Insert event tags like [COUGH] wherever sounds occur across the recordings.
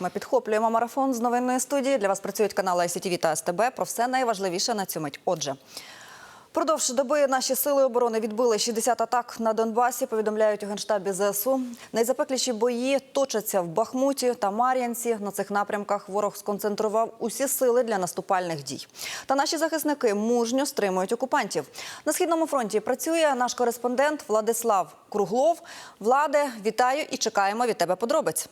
Ми підхоплюємо марафон з новинної студії. Для вас працюють канали ICTV та СТБ. Про все найважливіше на цю мить. Отже. Впродовж доби наші сили оборони відбили 60 атак на Донбасі. Повідомляють у генштабі ЗСУ. Найзапекліші бої точаться в Бахмуті та Мар'янці. На цих напрямках ворог сконцентрував усі сили для наступальних дій. Та наші захисники мужньо стримують окупантів. На східному фронті працює наш кореспондент Владислав Круглов. Владе, вітаю і чекаємо від тебе подробиць.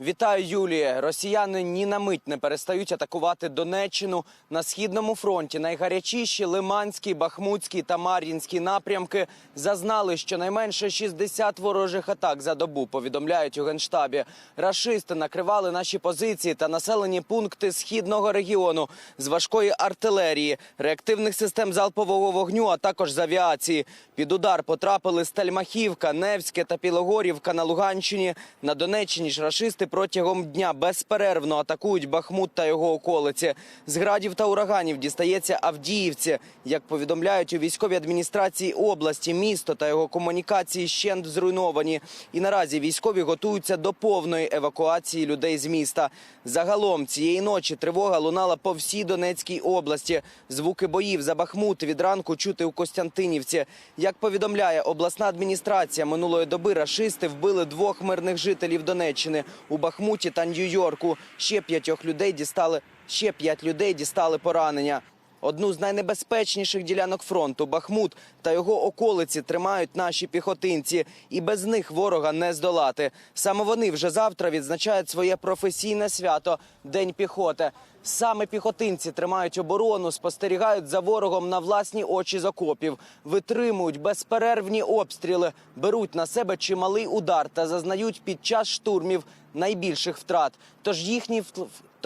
Вітаю, Юлія. Росіяни ні на мить не перестають атакувати Донеччину на східному фронті. Найгарячіші Лиманський, Бахмутський та Мар'їнський напрямки зазнали щонайменше 60 ворожих атак за добу. Повідомляють у генштабі. Рашисти накривали наші позиції та населені пункти східного регіону з важкої артилерії, реактивних систем залпового вогню, а також з авіації. Під удар потрапили Стельмахівка, Невське та Пілогорівка на Луганщині. На Донеччині ж рашисти протягом дня безперервно атакують Бахмут та його околиці. З градів та ураганів дістається Авдіївці. Як повідомляють у військовій адміністрації області, місто та його комунікації щент зруйновані. І наразі військові готуються до повної евакуації людей з міста. Загалом цієї ночі тривога лунала по всій Донецькій області. Звуки боїв за Бахмут від ранку чути у Костянтинівці. Як повідомляє обласна адміністрація, минулої доби рашисти вбили двох мирних жителів Донеччини у Бахмуті та Нью-Йорку. Ще п'ятьох людей дістали ще п'ять людей дістали поранення. Одну з найнебезпечніших ділянок фронту Бахмут та його околиці тримають наші піхотинці, і без них ворога не здолати. Саме вони вже завтра відзначають своє професійне свято День піхоти. Саме піхотинці тримають оборону, спостерігають за ворогом на власні очі з окопів, витримують безперервні обстріли, беруть на себе чималий удар та зазнають під час штурмів найбільших втрат. Тож їхній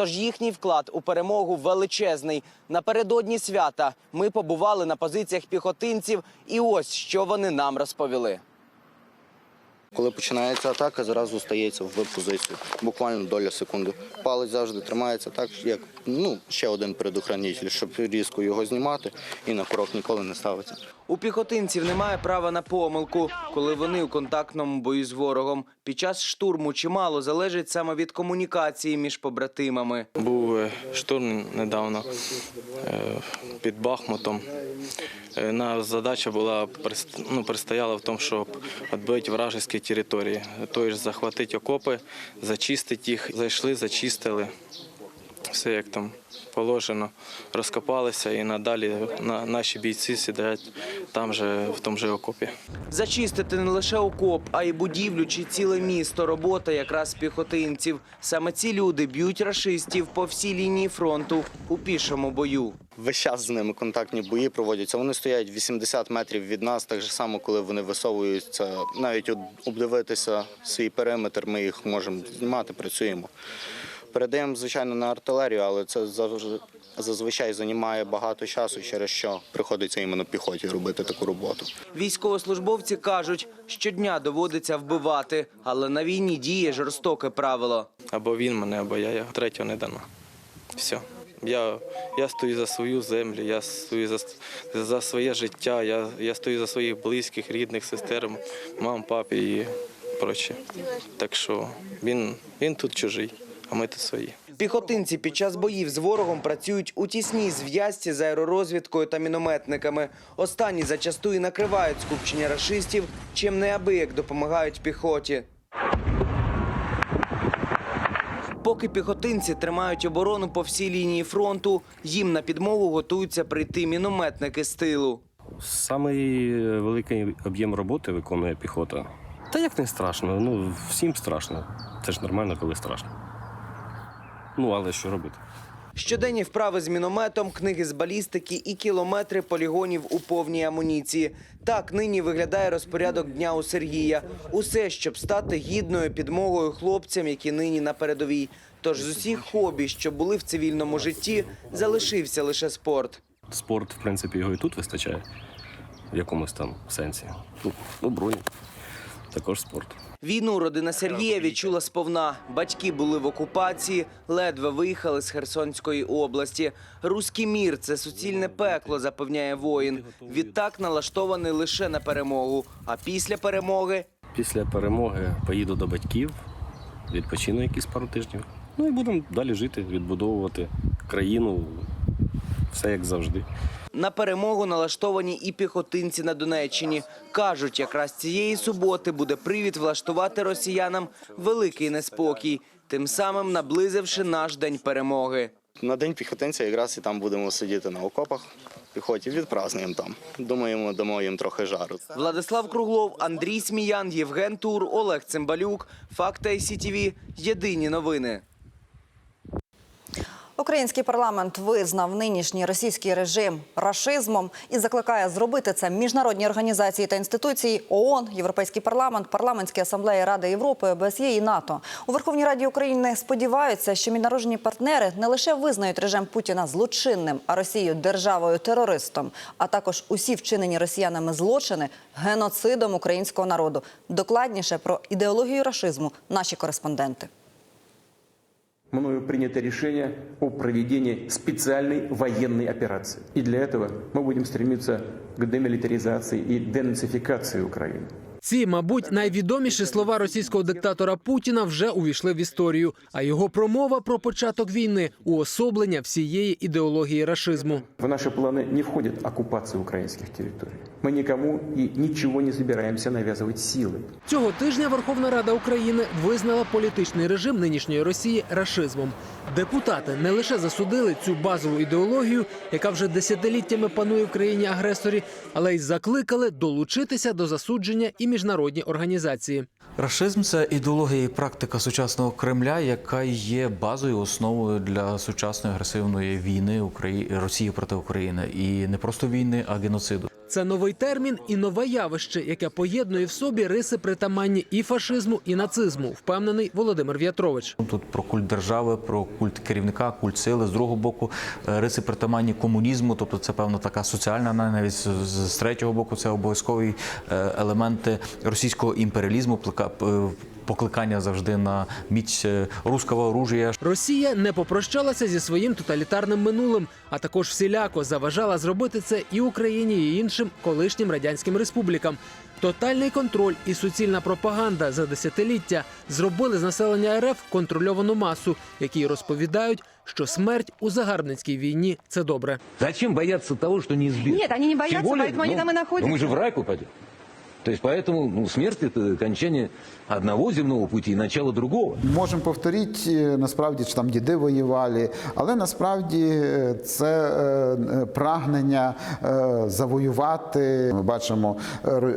Тож їхній вклад у перемогу величезний. Напередодні свята ми побували на позиціях піхотинців, і ось що вони нам розповіли. Коли починається атака, зразу стається в позицію. Буквально доля секунди. Палець завжди тримається так, як ну, ще один предохранитель, щоб різко його знімати і на крок ніколи не ставиться. У піхотинців немає права на помилку, коли вони у контактному бою з ворогом. Під час штурму чимало залежить саме від комунікації між побратимами. Був е, штурм недавно е, під Бахмутом. Е, Наша задача була ну, предстояла в тому, щоб відбити вражеські території. Тобто захватити окопи, зачистити їх. Зайшли, зачистили. Все як там положено, розкопалися і надалі на, наші бійці сидять там же, в тому же окопі. Зачистити не лише окоп, а й будівлю чи ціле місто. Робота якраз піхотинців. Саме ці люди б'ють рашистів по всій лінії фронту у пішому бою. Весь час з ними контактні бої проводяться. Вони стоять 80 метрів від нас, так же само, коли вони висовуються. Навіть обдивитися свій периметр, ми їх можемо знімати, працюємо. Передаємо, звичайно, на артилерію, але це зазвичай займає багато часу, через що приходиться іменно піхоті робити таку роботу. Військовослужбовці кажуть, щодня доводиться вбивати, але на війні діє жорстоке правило. Або він мене, або я. його. Третього не дано. Все. Я, я стою за свою землю, я стою за, за своє життя, я, я стою за своїх близьких, рідних, сестер, мам, папі і проче. Так що він, він тут чужий, а ми тут свої. Піхотинці під час боїв з ворогом працюють у тісній зв'язці з аеророзвідкою та мінометниками. Останні зачасту і накривають скупчення рашистів, чим неабияк допомагають піхоті. Поки піхотинці тримають оборону по всій лінії фронту, їм на підмогу готуються прийти мінометники з тилу. Самий великий об'єм роботи виконує піхота. Та як не страшно? Ну, всім страшно. Це ж нормально, коли страшно. Ну, але що робити? Щоденні вправи з мінометом, книги з балістики і кілометри полігонів у повній амуніції. Так нині виглядає розпорядок дня у Сергія. Усе, щоб стати гідною підмогою хлопцям, які нині на передовій. Тож з усіх хобі, що були в цивільному житті, залишився лише спорт. Спорт, в принципі, його і тут вистачає в якомусь там сенсі. Ну, ну броні. Також спорт. Війну родина Сергія відчула сповна. Батьки були в окупації, ледве виїхали з Херсонської області. Руський мір це суцільне пекло, запевняє воїн. Відтак налаштований лише на перемогу. А після перемоги Після перемоги поїду до батьків, відпочину якісь пару тижнів. Ну і будемо далі жити, відбудовувати країну, все як завжди. На перемогу налаштовані і піхотинці на Донеччині. Кажуть, якраз цієї суботи буде привід влаштувати росіянам великий неспокій, тим самим наблизивши наш день перемоги. На день піхотинця якраз і там будемо сидіти на окопах піхоті, відпразнуємо там. Думаємо, дамо їм трохи жару. Владислав Круглов, Андрій Сміян, Євген Тур, Олег Цимбалюк. Факти СІТВ. Єдині новини. Український парламент визнав нинішній російський режим рашизмом і закликає зробити це міжнародні організації та інституції ООН, Європейський парламент, парламентські асамблеї Ради Європи, ОБСЄ і НАТО. У Верховній Раді України сподіваються, що міжнародні партнери не лише визнають режим Путіна злочинним, а Росію державою терористом, а також усі вчинені росіянами злочини геноцидом українського народу. Докладніше про ідеологію рашизму наші кореспонденти мною принято решение о проведении специальной военной операции. И для этого мы будем стремиться к демилитаризации и денацификации Украины. Ці, мабуть, найвідоміші слова російського диктатора Путіна вже увійшли в історію. А його промова про початок війни уособлення всієї ідеології рашизму. В наши планы не входит оккупация украинских территорий. Мы никому и ничего не собираемся навязывать силой. Цього тижня Верховна Рада України визнала політичний режим нинішньої Росії рашизмом. Депутати не лише засудили цю базову ідеологію, яка вже десятиліттями панує в країні агресорі, але й закликали долучитися до засудження і міжнародні організації. Рашизм це ідеологія і практика сучасного Кремля, яка є базою, основою для сучасної агресивної війни Росії проти України. І не просто війни, а геноциду. Це новий термін і нове явище, яке поєднує в собі риси притаманні і фашизму, і нацизму, впевнений Володимир В'ятрович. Тут про культ держави, про культ керівника, культ сили. З другого боку, е, риси притаманні комунізму, тобто це певно така соціальна, навіть з, третього боку, це обов'язкові е, елементи російського імперіалізму, покликання завжди на міць е, руського оружия. Росія не попрощалася зі своїм тоталітарним минулим, а також всіляко заважала зробити це і Україні, і іншим колишнім радянським республікам. Тотальний контроль і суцільна пропаганда за десятиліття зробили з населення РФ контрольовану масу, які розповідають, що смерть у загарбницькій війні це добре. Зачем бояться того, что неизбежно? Нет, они не более, поэтому ну, там и находятся. ну, мы же в рай попадем. То есть поэтому ну, смерть это окончание одного земного пути и начало другого. Можемо повторити, е, насправді що там діди воювали, але насправді е, це е, прагнення е, завоювати. Ми бачимо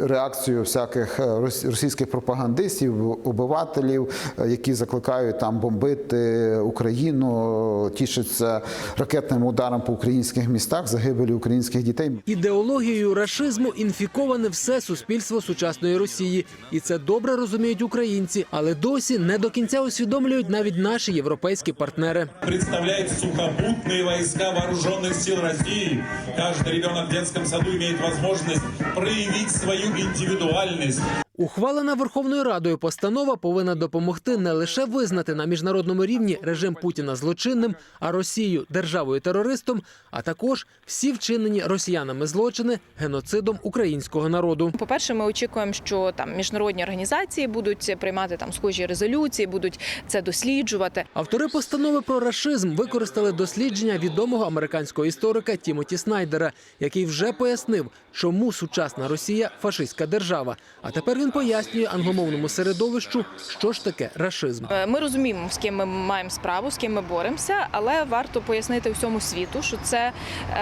реакцію всяких рос- російських пропагандистів, обивателів, які закликають там бомбити Україну, тішаться ракетним ударом по українських містах, загибелі українських дітей. Ідеологією рашизму інфіковане все суспільство сучасної Росії, і це добре розуміють українці, але досі не до кінця усвідомлюють навіть наші європейські партнери. представляет сухопутные войска вооруженных сил России. Каждый ребенок в детском саду имеет возможность проявить свою индивидуальность. Ухвалена Верховною Радою постанова повинна допомогти не лише визнати на міжнародному рівні режим Путіна злочинним, а Росію державою терористом, а також всі вчинені росіянами злочини геноцидом українського народу. По-перше, ми очікуємо, що там міжнародні організації будуть приймати там схожі резолюції, будуть це досліджувати. Автори постанови про рашизм використали дослідження відомого американського історика Тімоті Снайдера, який вже пояснив, чому сучасна Росія фашистська держава. А тепер він пояснює англомовному середовищу, що ж таке рашизм. Е, Ми розуміємо, з ким ми маємо справу, з ким ми боремося, але варто пояснити всьому світу, що це е,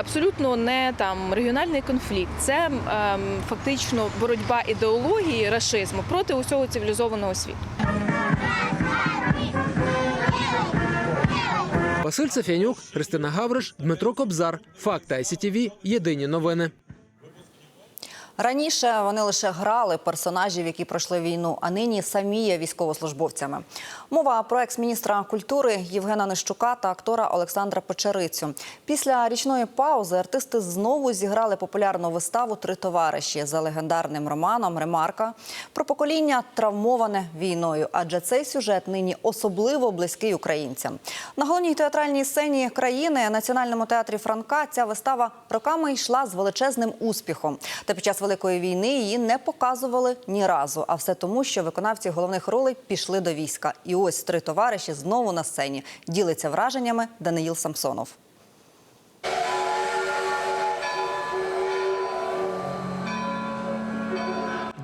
абсолютно не там регіональний конфлікт, це е, фактично боротьба ідеології рашизму проти усього цивілізованого світу. Василь Сафянюк, Христина Гавриш, Дмитро Кобзар. Факти ICTV. Єдині новини. Раніше вони лише грали персонажів, які пройшли війну, а нині самі є військовослужбовцями. Мова про екс-міністра культури Євгена Нищука та актора Олександра Печерицю. Після річної паузи артисти знову зіграли популярну виставу Три товариші за легендарним романом Ремарка про покоління травмоване війною. Адже цей сюжет нині особливо близький українцям. На головній театральній сцені країни Національному театрі Франка ця вистава роками йшла з величезним успіхом. Та під час Великої війни її не показували ні разу. А все тому, що виконавці головних ролей пішли до війська. І ось три товариші знову на сцені. Ділиться враженнями Даниїл Самсонов.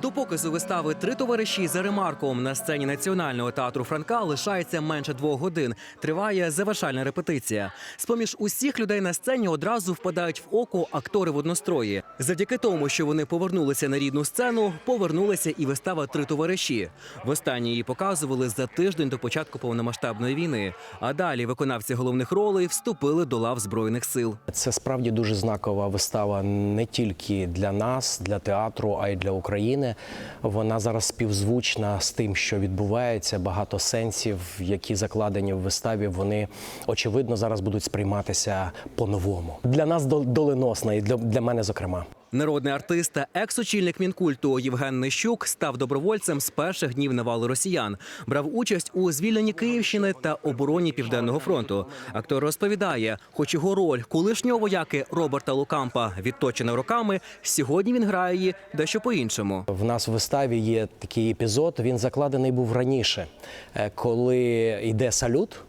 До показу вистави три товариші за ремарком на сцені національного театру Франка лишається менше двох годин. Триває завершальна репетиція. З поміж усіх людей на сцені одразу впадають в око актори в однострої. Завдяки тому, що вони повернулися на рідну сцену, повернулася і вистава три товариші. Востаннє її показували за тиждень до початку повномасштабної війни. А далі виконавці головних ролей вступили до лав збройних сил. Це справді дуже знакова вистава не тільки для нас, для театру, а й для України. Вона зараз співзвучна з тим, що відбувається. Багато сенсів, які закладені в виставі, вони очевидно зараз будуть сприйматися по-новому. Для нас дол- доленосна і для, для мене, зокрема. Народний артист та екс-очільник мінкульту Євген Нищук став добровольцем з перших днів навали росіян. Брав участь у звільненні Київщини та обороні Південного фронту. Актор розповідає, хоч його роль колишнього вояки Роберта Лукампа відточена роками, сьогодні він грає її дещо по-іншому. В нас в виставі є такий епізод. Він закладений був раніше, е, коли йде салют.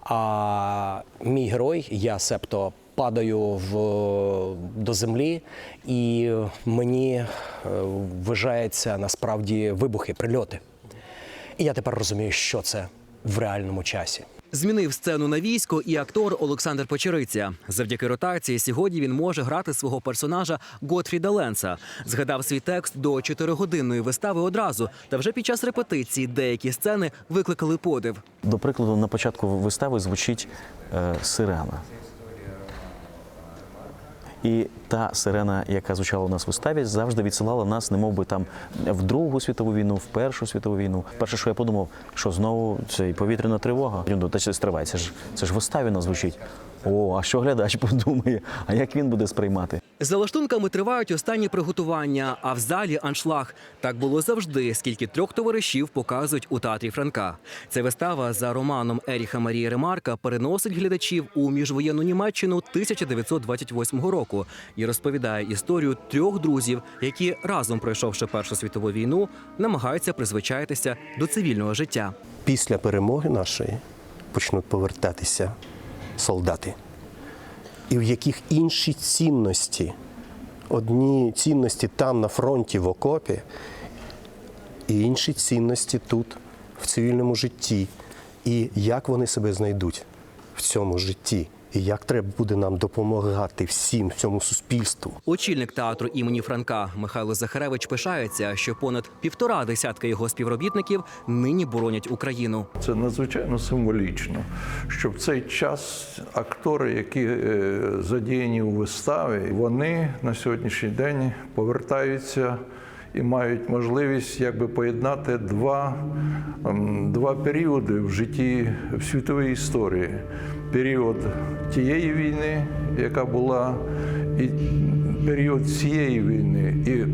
А мій герой, я септо падаю в, до землі, і мені е, вважається насправді вибухи, прильоти. І я тепер розумію, що це в реальному часі. Змінив сцену на військо і актор Олександр Почериця. Завдяки ротації сьогодні він може грати свого персонажа Готфріда Ленса. Згадав свій текст до чотиригодинної вистави одразу. Та вже під час репетиції деякі сцени викликали подив. До прикладу, на початку вистави звучить е, сирена. І та сирена, яка звучала у нас в виставі, завжди відсилала нас, немов би там в Другу світову війну, в Першу світову війну. Перше, що я подумав, що знову це повітряна тривога. Та це стривається ж це ж в виставі нас звучить. О, а що глядач [LAUGHS] подумає? А як він буде сприймати? За лаштунками тривають останні приготування, а в залі аншлаг. Так було завжди, скільки трьох товаришів показують у театрі Франка. Ця вистава за романом Еріха Марії Ремарка переносить глядачів у міжвоєнну Німеччину 1928 року і розповідає історію трьох друзів, які разом пройшовши Першу світову війну, намагаються призвичаїтися до цивільного життя. Після перемоги нашої почнуть повертатися солдати. І в яких інші цінності, одні цінності там на фронті в окопі, і інші цінності тут, в цивільному житті. І як вони себе знайдуть в цьому житті, і як треба буде нам допомагати всім цьому суспільству. Очільник театру імені Франка Михайло Захаревич пишається, що понад півтора десятка його співробітників нині боронять Україну. Це надзвичайно символічно, що в цей час актори, які е, задіяні у виставі, вони на сьогоднішній день повертаються і мають можливість якби поєднати два, два періоди в житті в світовій історії: період тієї війни, яка була, і період цієї війни. І е,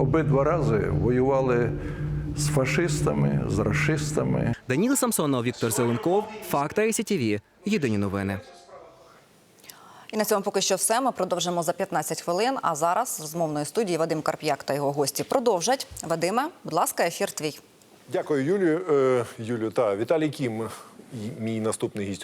обидва рази воювали з фашистами, з расистами. Даніл Самсонов, Віктор Зеленков, Факта і СІТІВІ. Єдині новини. І на цьому поки що все. Ми продовжимо за 15 хвилин. А зараз з розмовної студії Вадим Карп'як та його гості продовжать. Вадиме, будь ласка, ефір твій. Дякую, Юлію. Е, Юлію та Віталій Кім, мій наступний гість